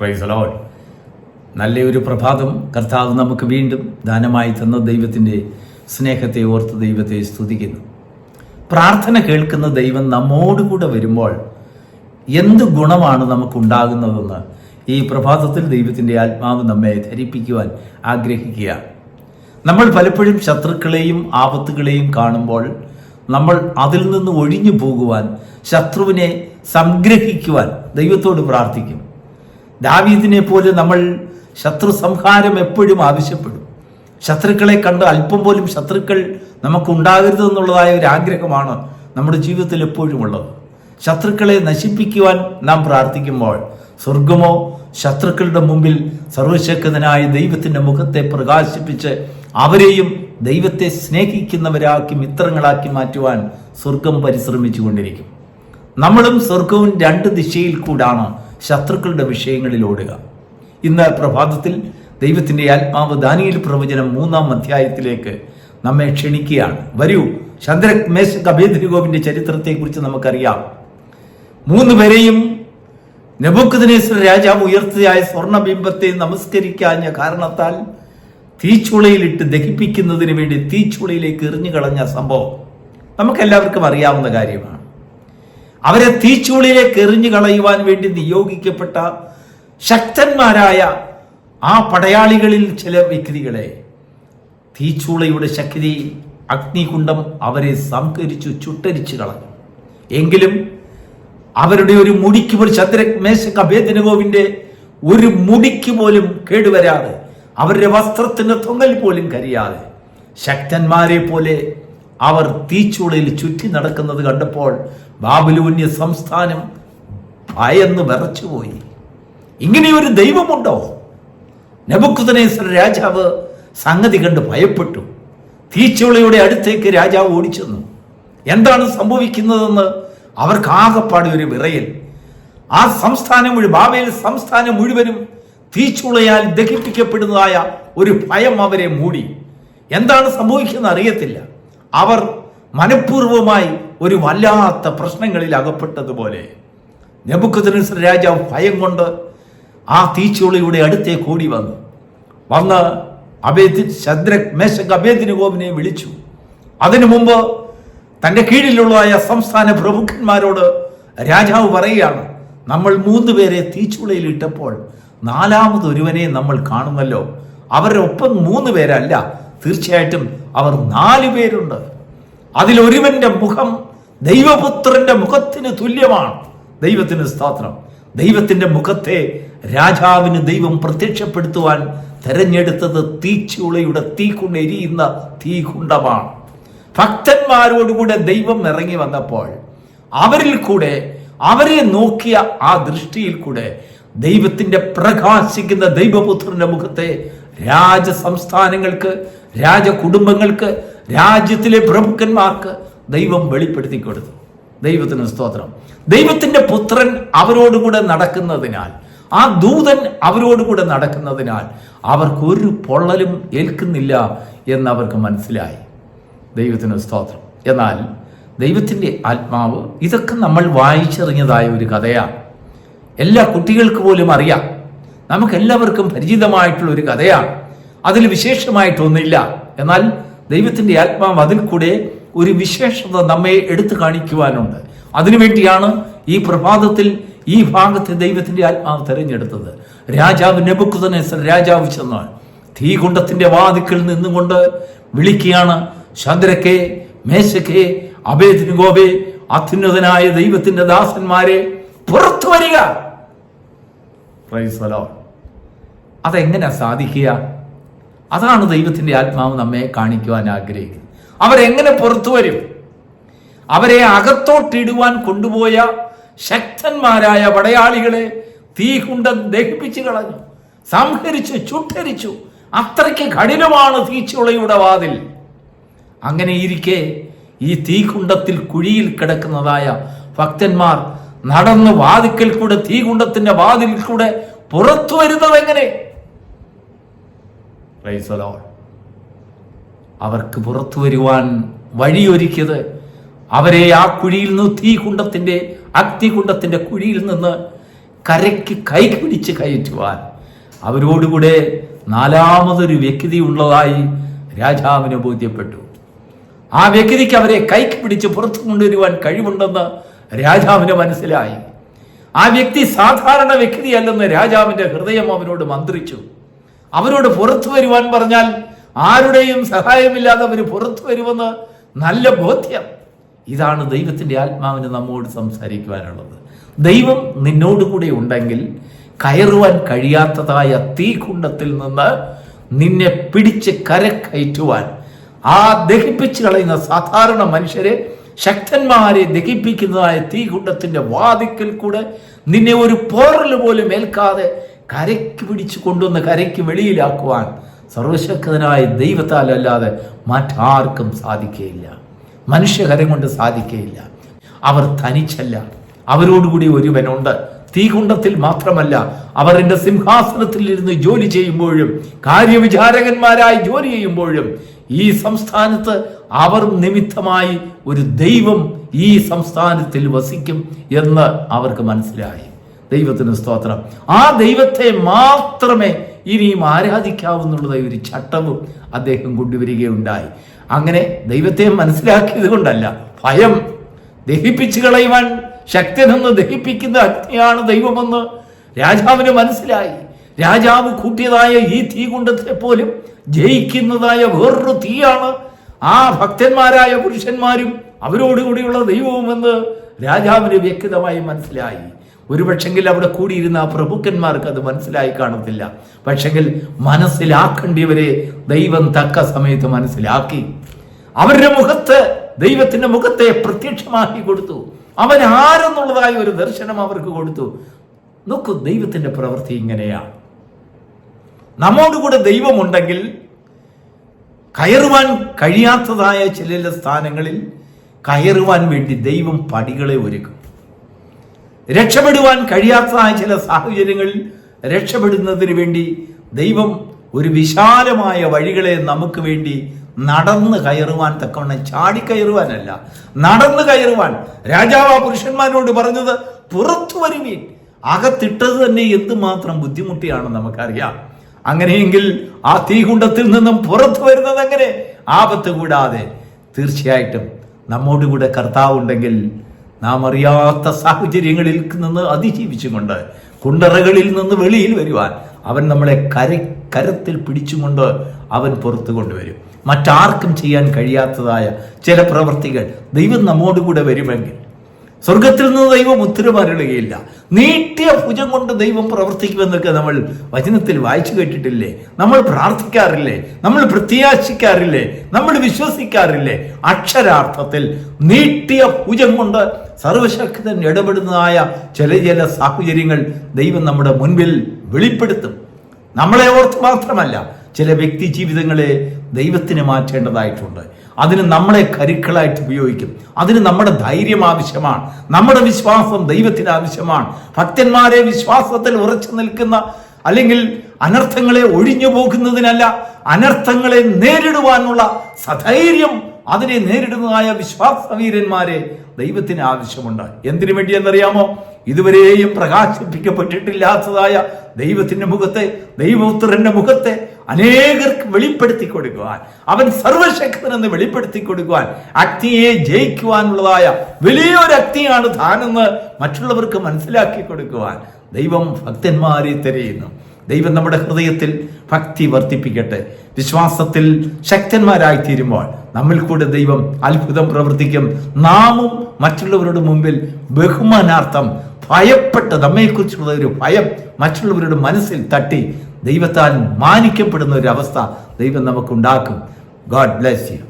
Price load നല്ലൊരു പ്രഭാതം കർത്താവ് നമുക്ക് വീണ്ടും ദാനമായി തന്ന ദൈവത്തിന്റെ സ്നേഹത്തെ ഓർത്ത് ദൈവത്തെ സ്തുതിക്കുന്നു. പ്രാർത്ഥന കേൾക്കുന്ന ദൈവം നമ്മോടുകൂടെ വരുമ്പോൾ എന്ത് ഗുണമാണ് നമുക്കുണ്ടാകുന്നതെന്ന് ഈ പ്രഭാതത്തിൽ ദൈവത്തിന്റെ ആത്മാവ് നമ്മെ ധരിപ്പിക്കുവാൻ ആഗ്രഹിക്കുക നമ്മൾ പലപ്പോഴും ശത്രുക്കളെയും ആപത്തുകളെയും കാണുമ്പോൾ നമ്മൾ അതിൽ നിന്ന് ഒഴിഞ്ഞു പോകുവാൻ ശത്രുവിനെ സംഗ്രഹിക്കുവാൻ ദൈവത്തോട് പ്രാർത്ഥിക്കും. ദാവീദിനെ പോലെ നമ്മൾ ശത്രു സംഹാരം എപ്പോഴും ആവശ്യപ്പെടും. ശത്രുക്കളെ കണ്ട് അല്പം പോലും ശത്രുക്കൾ നമുക്കുണ്ടാകരുത് എന്നുള്ളതായ ഒരു ആഗ്രഹമാണ് നമ്മുടെ ജീവിതത്തിൽ എപ്പോഴും ഉള്ളത്. ശത്രുക്കളെ നശിപ്പിക്കുവാൻ നാം പ്രാർത്ഥിക്കുമ്പോൾ സ്വർഗമോ ശത്രുക്കളുടെ മുമ്പിൽ സർവശക്തനായ ദൈവത്തിന്റെ മുഖത്തെ പ്രകാശിപ്പിച്ച് അവരെയും ദൈവത്തെ സ്നേഹിക്കുന്നവരാക്കി മിത്രങ്ങളാക്കി മാറ്റുവാൻ സ്വർഗം പരിശ്രമിച്ചു കൊണ്ടിരിക്കും നമ്മളും സ്വർഗവും രണ്ട് ദിശയിൽ കൂടാണ്. ശത്രുക്കളുടെ വിഷയങ്ങളിൽ ഓടുക. ഇന്ന് പ്രഭാതത്തിൽ ദൈവത്തിന്റെ ആത്മാവ് ദാനിയിൽ പ്രവചനം മൂന്നാം അധ്യായത്തിലേക്ക് നമ്മെ ക്ഷണിക്കുകയാണ്. വരൂ ചന്ദ്ര മേശ കബേദ്രിഗോവിന്റെ ചരിത്രത്തെക്കുറിച്ച് നമുക്കറിയാം. മൂന്ന് പേരെയും നെബുക്കദിനേശ്വര രാജാവ് ഉയർത്തിയായ സ്വർണബിംബത്തെ നമസ്കരിക്കാഞ്ഞ കാരണത്താൽ തീച്ചുളയിലിട്ട് ദഹിപ്പിക്കുന്നതിന് വേണ്ടി തീച്ചുളയിലേക്ക് എറിഞ്ഞു കളഞ്ഞ സംഭവം. നമുക്കെല്ലാവർക്കും അറിയാവുന്ന കാര്യമാണ്. അവരെ തീച്ചുളിലേക്ക് എറിഞ്ഞു കളയുവാൻ വേണ്ടി നിയോഗിക്കപ്പെട്ട ശക്തന്മാരായ ആ പടയാളികളിൽ ചില വ്യക്തികളെ തീച്ചൂളയുടെ ശക്തി അഗ്നികുണ്ഡം അവരെ സംഹരിച്ചു ചുട്ടരിച്ചു കളഞ്ഞു. എങ്കിലും അവരുടെ ഒരു മുടിക്ക് പോലും ചന്ദ്രമേശക് അഭേദനഗോവിന്റെ ഒരു മുടിക്ക് പോലും കേടുവരാതെ അവരുടെ വസ്ത്രത്തിന്റെ തൊങ്ങൽ പോലും കരിയാതെ ശക്തന്മാരെ പോലെ അവർ തീച്ചുളയിൽ ചുറ്റി നടക്കുന്നത് കണ്ടപ്പോൾ ബാബുലൂന്യ സംസ്ഥാനം ഭയന്ന് വിറച്ചുപോയി. ഇങ്ങനെയൊരു ദൈവമുണ്ടോ? നെബുക്കുതനേശ്വര രാജാവ് സംഗതി കണ്ട് ഭയപ്പെട്ടു. തീച്ചുളയുടെ അടുത്തേക്ക് രാജാവ് ഓടിച്ചെന്നു. എന്താണ് സംഭവിക്കുന്നതെന്ന് അവർക്ക് ആകെപ്പാടെ ഒരു വിറയൽ. ആ സംസ്ഥാനം മുഴുവൻ ബാബയിൽ സംസ്ഥാനം മുഴുവനും തീച്ചുളയാൽ ദഹിപ്പിക്കപ്പെടുന്നതായ ഒരു ഭയം അവരെ മൂടി. എന്താണ് സംഭവിക്കുന്നത് അറിയത്തില്ല. അവർ മനഃപൂർവമായി ഒരു വല്ലാത്ത പ്രശ്നങ്ങളിൽ അകപ്പെട്ടതുപോലെ. നെബുക്കത്തിനനുസര രാജാവ് ഭയം കൊണ്ട് ആ തീച്ചുളിയുടെ അടുത്തേക്ക് ഓടി വന്നു. വന്ന് അബേദി ശദ്രക് മേശക് അബേദിന് ഗോപിനെ വിളിച്ചു. അതിനു മുമ്പ് തന്റെ കീഴിലുള്ളതായ സംസ്ഥാന പ്രമുഖന്മാരോട് രാജാവ് പറയുകയാണ് നമ്മൾ മൂന്ന് പേരെ തീച്ചുളയിൽ ഇട്ടപ്പോൾ നാലാമതൊരുവനെ നമ്മൾ കാണുന്നല്ലോ. അവരുടെ ഒപ്പം മൂന്ന് പേരല്ല തീർച്ചയായിട്ടും അവർ നാലു പേരുണ്ട്. അതിലൊരുവന്റെ മുഖം ദൈവപുത്രന്റെ മുഖത്തിന് തുല്യമാണ്. ദൈവത്തിന് സ്തോത്രം. ദൈവത്തിന്റെ മുഖത്തെ രാജാവിന് ദൈവം പ്രത്യക്ഷപ്പെടുത്തുവാൻ തെരഞ്ഞെടുത്തത് തീച്ചുളയുടെ തീ കൊണ്ട് എരിയുന്ന തീകുണ്ടമാണ്. ഭക്തന്മാരോടുകൂടെ ദൈവം ഇറങ്ങി വന്നപ്പോൾ അവരിൽ കൂടെ അവരെ നോക്കിയ ആ ദൃഷ്ടിയിൽ കൂടെ ദൈവത്തിന്റെ പ്രകാശിക്കുന്ന ദൈവപുത്രന്റെ മുഖത്തെ രാജസംസ്ഥാനങ്ങൾക്ക് രാജകുടുംബങ്ങൾക്ക് രാജ്യത്തിലെ പ്രമുഖന്മാർക്ക് ദൈവം വെളിപ്പെടുത്തി കൊടുത്തു. ദൈവത്തിന് സ്തോത്രം. ദൈവത്തിന്റെ പുത്രൻ അവരോടുകൂടെ നടക്കുന്നതിനാൽ ആ ദൂതൻ അവരോടുകൂടെ നടക്കുന്നതിനാൽ അവർക്ക് ഒരു പൊള്ളലും ഏൽക്കുന്നില്ല എന്നവർക്ക് മനസ്സിലായി. ദൈവത്തിന് സ്തോത്രം. എന്നാൽ ദൈവത്തിന്റെ ആത്മാവ് ഇതൊക്കെ നമ്മൾ വായിച്ചറിഞ്ഞതായ ഒരു കഥയാണ്. എല്ലാ കുട്ടികൾക്ക് പോലും അറിയാം. നമുക്കെല്ലാവർക്കും പരിചിതമായിട്ടുള്ള ഒരു കഥയാണ്. അതിൽ വിശേഷമായിട്ടൊന്നുമില്ല. എന്നാൽ ദൈവത്തിന്റെ ആത്മാവ് അതിൽ കൂടെ ഒരു വിശേഷത നമ്മെ എടുത്തു കാണിക്കുവാനുണ്ട്. അതിനുവേണ്ടിയാണ് ഈ പ്രഭാതത്തിൽ ഈ ഭാഗത്തെ ദൈവത്തിന്റെ ആത്മാവ് തെരഞ്ഞെടുത്തത്. രാജാവ് നെബുക്കുതനേസർ രാജാവ് ചെന്ന് തീകുണ്ടത്തിന്റെ വാതിക്കൽ നിന്നുകൊണ്ട് വിളിക്കുകയാണ് ചന്ദ്രക്കെ മേശക്കെ അഭേദിനുഗോപെ അത്യുന്നതനായ ദൈവത്തിന്റെ ദാസന്മാരെ പുറത്തു വരിക. അതെങ്ങനെ സാധിക്കുക? അതാണ് ദൈവത്തിന്റെ ആത്മാവ് നമ്മെ കാണിക്കുവാൻ ആഗ്രഹിക്കുന്നത്. അവരെങ്ങനെ പുറത്തു വരും? അവരെ അകത്തോട്ടിടുവാൻ കൊണ്ടുപോയ ശക്തന്മാരായ പടയാളികളെ തീ കുണ്ടം ദഹിപ്പിച്ചു കളഞ്ഞു സംഹരിച്ചു ചുട്ടരിച്ചു. അത്രയ്ക്ക് കഠിനമാണ് തീച്ചുളയുടെ വാതിൽ. അങ്ങനെ ഇരിക്കെ ഈ തീകുണ്ടത്തിൽ കുഴിയിൽ കിടക്കുന്നതായ ഭക്തന്മാർ നടന്ന് വാതിക്കൽ കൂടെ തീകുണ്ടത്തിന്റെ വാതിൽ കൂടെ പുറത്തു വരുന്നത് എങ്ങനെ The അവർക്ക് പുറത്തു വരുവാൻ വഴിയൊരുക്കിയത് അവരെ ആ കുഴിയിൽ നിന്ന് തീ കുണ്ടത്തിന്റെ അഗ്നികുണ്ടത്തിന്റെ കുഴിയിൽ നിന്ന് കരയ്ക്ക് കൈ പിടിച്ച് കയറ്റുവാൻ അവരോടുകൂടെ നാലാമതൊരു വ്യക്തി ഉള്ളതായി രാജാവിന് ബോധ്യപ്പെട്ടു. ആ വ്യക്തിക്ക് അവരെ കൈക്ക് പിടിച്ച് പുറത്തു കൊണ്ടുവരുവാൻ കഴിവുണ്ടെന്ന് രാജാവിന് മനസ്സിലായി. ആ വ്യക്തി സാധാരണ വ്യക്തിയല്ലെന്ന് രാജാവിന്റെ ഹൃദയം അവനോട് മന്ത്രിച്ചു. അവരോട് പുറത്തു വരുവാൻ പറഞ്ഞാൽ ആരുടെയും സഹായമില്ലാതെ അവർ പുറത്തു വരുമെന്ന് നല്ല ബോധ്യം. ഇതാണ് ദൈവത്തിന്റെ ആത്മാവിന് നമ്മോട് സംസാരിക്കുവാനുള്ളത്. ദൈവം നിന്നോടുകൂടെ ഉണ്ടെങ്കിൽ കയറുവാൻ കഴിയാത്തതായ തീകുണ്ടത്തിൽ നിന്ന് നിന്നെ പിടിച്ച് കരക്കയറ്റുവാൻ ആ ദഹിപ്പിച്ച് കളയുന്ന സാധാരണ മനുഷ്യരെ ശക്തന്മാരെ ദഹിപ്പിക്കുന്നതായ തീകുണ്ടത്തിന്റെ വാതിക്കൽ കൂടെ നിന്നെ ഒരു പോറൽ പോലും ഏൽക്കാതെ കരയ്ക്ക് പിടിച്ചു കൊണ്ടുവന്ന് കരയ്ക്ക് വെളിയിലാക്കുവാൻ സർവശക്തനായ ദൈവത്താൽ അല്ലാതെ മറ്റാർക്കും സാധിക്കുകയില്ല മനുഷ്യകരം കൊണ്ട് സാധിക്കുകയില്ല അവർ തനിച്ചല്ല. അവരോടുകൂടി ഒരുവനുണ്ട്. തീകുണ്ടത്തിൽ മാത്രമല്ല അവർ എന്റെ സിംഹാസനത്തിൽ ഇരുന്ന് ജോലി ചെയ്യുമ്പോഴും കാര്യവിചാരകന്മാരായി ജോലി ചെയ്യുമ്പോഴും ഈ സംസ്ഥാനത്ത് അവർ നിമിത്തമായി ഒരു ദൈവം ഈ സംസ്ഥാനത്തിൽ വസിക്കും എന്ന് അവർക്ക് മനസ്സിലായി. ദൈവത്തിന് സ്തോത്രം. ആ ദൈവത്തെ മാത്രമേ ഇനിയും ആരാധിക്കാവുന്നുള്ളതായ ഒരു ചട്ടവും അദ്ദേഹം കൊണ്ടുവരികയുണ്ടായി. അങ്ങനെ ദൈവത്തെ മനസ്സിലാക്കിയത് കൊണ്ടല്ല ഭയം ദഹിപ്പിച്ചു കളയുവാൻ ശക്തനെന്ന് ദഹിപ്പിക്കുന്ന അഗ്നിയാണ് ദൈവമെന്ന് രാജാവിന് മനസ്സിലായി. രാജാവ് കൂട്ടിയതായ ഈ തീ കുണ്ടത്തെ പോലും ജയിക്കുന്നതായ വേറൊരു തീയാണ് ആ ഭക്തന്മാരായ പുരുഷന്മാരും അവരോടുകൂടിയുള്ള ദൈവവുമെന്ന് രാജാവിന് വ്യക്തമായി മനസ്സിലായി. ഒരുപക്ഷെങ്കിൽ അവിടെ കൂടിയിരുന്ന ആ പ്രഭുക്കന്മാർക്ക് അത് മനസ്സിലായി കാണത്തില്ല. പക്ഷെങ്കിൽ മനസ്സിലാക്കേണ്ടിയവരെ ദൈവം തക്ക സമയത്ത് മനസ്സിലാക്കി. അവരുടെ മുഖത്ത് ദൈവത്തിന്റെ മുഖത്തെ പ്രത്യക്ഷമാക്കി കൊടുത്തു. അവൻ ആരെന്നുള്ളതായ ഒരു ദർശനം അവർക്ക് കൊടുത്തു. നോക്കൂ ദൈവത്തിന്റെ പ്രവൃത്തി ഇങ്ങനെയാണ് നമ്മോടുകൂടെ ദൈവമുണ്ടെങ്കിൽ കയറുവാൻ കഴിയാത്തതായ ചില സ്ഥാനങ്ങളിൽ കയറുവാൻ വേണ്ടി ദൈവം പടികളെ ഒരുക്കും. രക്ഷപ്പെടുവാൻ കഴിയാത്തതായ ചില സാഹചര്യങ്ങളിൽ രക്ഷപ്പെടുന്നതിന് വേണ്ടി ദൈവം ഒരു വിശാലമായ വഴികളെ നമുക്ക് വേണ്ടി നടന്ന് കയറുവാൻ തക്കവണ്ണം ചാടി കയറുവാനല്ല. നടന്ന് കയറുവാൻ. രാജാവ് ആ പുരുഷന്മാരോട് പറഞ്ഞത് പുറത്തു വരുവീൻ. അകത്തിട്ടത് തന്നെ എന്തുമാത്രം ബുദ്ധിമുട്ടിയാണ് നമുക്കറിയാം. അങ്ങനെയെങ്കിൽ ആ തീകുണ്ടത്തിൽ നിന്നും പുറത്തു വരുന്നത് എങ്ങനെ? ആപത്ത് കൂടാതെ തീർച്ചയായിട്ടും നമ്മോടുകൂടെ കർത്താവ് ഉണ്ടെങ്കിൽ നാം അറിയാത്ത സാഹചര്യങ്ങളിൽ നിന്ന് അതിജീവിച്ചുകൊണ്ട് കുണ്ടറകളിൽ നിന്ന് വെളിയിൽ വരുവാൻ അവൻ നമ്മളെ കര കരത്തിൽ പിടിച്ചുകൊണ്ട് അവൻ പുറത്തു കൊണ്ടുവരും. മറ്റാർക്കും ചെയ്യാൻ കഴിയാത്തതായ ചില പ്രവൃത്തികൾ ദൈവം നമ്മോടുകൂടെ വരുമെങ്കിൽ സ്വർഗത്തിൽ നിന്ന് ദൈവം ഉത്തരവരുളുകയില്ല നീട്ടിയ ഭുജം കൊണ്ട് ദൈവം പ്രവർത്തിക്കുമെന്നൊക്കെ നമ്മൾ വചനത്തിൽ വായിച്ചു കേട്ടിട്ടില്ലേ? നമ്മൾ പ്രാർത്ഥിക്കാറില്ലേ? നമ്മൾ പ്രത്യാശിക്കാറില്ലേ? നമ്മൾ വിശ്വസിക്കാറില്ലേ? അക്ഷരാർത്ഥത്തിൽ നീട്ടിയ ഭുജം കൊണ്ട് സർവശക്തൻ ഇടപെടുന്നതായ ചില ചില സാഹചര്യങ്ങൾ ദൈവം നമ്മുടെ മുൻപിൽ വെളിപ്പെടുത്തും. നമ്മളെ ഓർത്ത് മാത്രമല്ല ചില വ്യക്തി ജീവിതങ്ങളെ ദൈവത്തിന് മാറ്റേണ്ടതായിട്ടുണ്ട്. അതിന് നമ്മളെ കരുക്കളായിട്ട് ഉപയോഗിക്കും. അതിന് നമ്മുടെ ധൈര്യം ആവശ്യമാണ്. നമ്മുടെ വിശ്വാസം ദൈവത്തിന് ആവശ്യമാണ്. ഭക്തന്മാരെ വിശ്വാസത്തിൽ ഉറച്ചു നിൽക്കുന്ന അല്ലെങ്കിൽ അനർത്ഥങ്ങളെ ഒഴിഞ്ഞു പോകുന്നതിനല്ല അനർത്ഥങ്ങളെ നേരിടുവാനുള്ള സധൈര്യം അതിനെ നേരിടുന്നതായ വിശ്വാസവീരന്മാരെ ദൈവത്തിന് ആവശ്യമുണ്ട്. എന്തിനു വേണ്ടി എന്നറിയാമോ ഇതുവരെയും പ്രകാശിപ്പിക്കപ്പെട്ടിട്ടില്ലാത്തതായ ദൈവത്തിന്റെ മുഖത്തെ ദൈവപുത്രന്റെ മുഖത്തെ അനേകർക്ക് വെളിപ്പെടുത്തി കൊടുക്കുവാൻ അവൻ സർവശക്തനെന്ന് വെളിപ്പെടുത്തി കൊടുക്കുവാൻ അഗ്നിയെ ജയിക്കുവാനുള്ളതായ വലിയൊരു അഗ്നിയാണ് താനെന്ന് മറ്റുള്ളവർക്ക് മനസ്സിലാക്കി കൊടുക്കുവാൻ ദൈവം ഭക്തന്മാരെ തിരയുന്നു. ദൈവം നമ്മുടെ ഹൃദയത്തിൽ ഭക്തി വർദ്ധിപ്പിക്കട്ടെ. വിശ്വാസത്തിൽ ശക്തന്മാരായി തീരുമ്പോൾ നമ്മിൽ കൂടെ ദൈവം അത്ഭുതം പ്രവർത്തിക്കും. നാമും മറ്റുള്ളവരുടെ മുമ്പിൽ ബഹുമാനാർത്ഥം ഭയപ്പെട്ട് നമ്മെക്കുറിച്ചുള്ള ഒരു ഭയം മറ്റുള്ളവരുടെ മനസ്സിൽ തട്ടി ദൈവത്താൽ മാനിക്കപ്പെടുന്ന ഒരു അവസ്ഥ ദൈവം നമുക്കുണ്ടാക്കും. God bless you